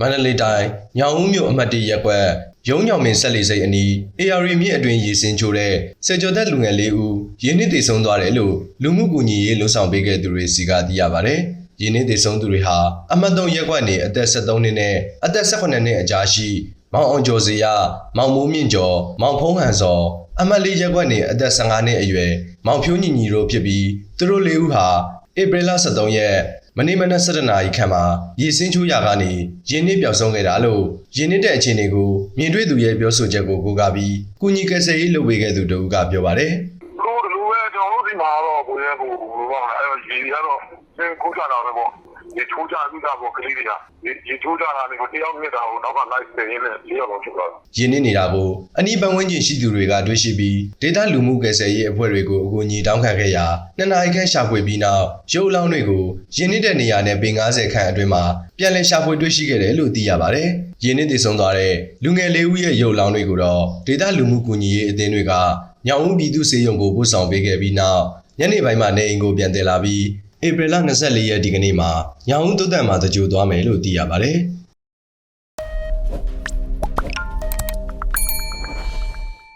မန္တလေးတိုင်းညောင်ဦးမြို့အမှတ်တရက်ကွက်ရုံးညောင်မင်းဆက်လီစိတ်အနီး AR မြစ်အတွင်ရေစင်ချိုတဲ့စေကျော်သက်လူငယ်လေးဦးရင်းနှီးတည်ဆုံသွားတယ်လို့လူမှုကူညီရေးလှုံ့ဆော်ပေးခဲ့သူတွေစီကသိရပါတယ်။ရင်းနှီးတည်ဆုံသူတွေဟာအမှတ်3ရက်ကွက်နေအသက်73နှစ်နဲ့အသက်18နှစ်အကြားရှိမောင်အောင်ကျော်စီရမောင်မိုးမြင့်ကျော်မောင်ဖုံးဟန်စောအမှတ်၄ရက်ကွက်နေအသက်15နှစ်အရွယ်မောင်ဖြိုးညီညီတို့ဖြစ်ပြီးသူတို့လေးဦးဟာ ဧပြီလ23ရက်မနေ့မနက်7:00နာရီခန့်မှာရေစင်းချိုးရာကနေရင်းနှီးပျောက်ဆုံးခဲ့တာလို့ရင်းနှီးတဲ့အခြေအနေကိုမြင်တွေ့သူရဲ့ပြောဆိုချက်ကိုကိုးကားပြီးကုညီကယ်ဆယ်ရေးလုပ်ပေးခဲ့သူတို့ကပြောပါတယ်လူလူပဲကျွန်တော်တို့ဒီမှာတော့ကိုရဲကိုဘာလဲအဲ့ဒီကတော့သင်ကိုကြတာပဲပေါ့ ဒီချိုးကြပြီးတာပေါ့ကလေးတွေကဒီချိုးကြတာလည်းတယောက်မြစ်တာကိုနောက်ကလိုက်နေရင်လည်းလေးယောက်လုံးဖြစ်သွားတာရင်းနှီးနေတာကိုအနီးပတ်ဝန်းကျင်ရှိသူတွေကတွေ့ရှိပြီးဒေတာလူမှုကယ်ဆယ်ရေးအဖွဲ့တွေကိုအကူအညီတောင်းခံခဲ့ရာနှစ်နာရီခန့်ရှာဖွေပြီးနောက်ရုပ်အလောင်းတွေကိုရင်းနှီးတဲ့နေရာနဲ့ပေ90ခန့်အတွင်းမှာပြန်လည်ရှာဖွေတွေ့ရှိခဲ့တယ်လို့သိရပါတယ်။ရင်းနှီးတည်ဆုံသွားတဲ့လူငယ်လေးဦးရဲ့ရုပ်အလောင်းတွေကိုတော့ဒေတာလူမှုကူညီရေးအသင်းတွေကညောင်ဦးပြည်သူစေယုံကိုပို့ဆောင်ပေးခဲ့ပြီးနောက်ညနေပိုင်းမှာနေအိမ်ကိုပြန်တည်လာပြီး ဧပြီလ24ရက်ဒီကနေ့မှာညောင်ဦးတုတ်တန်မှာတကြိုသွားမယ်လို့သိရပါတယ်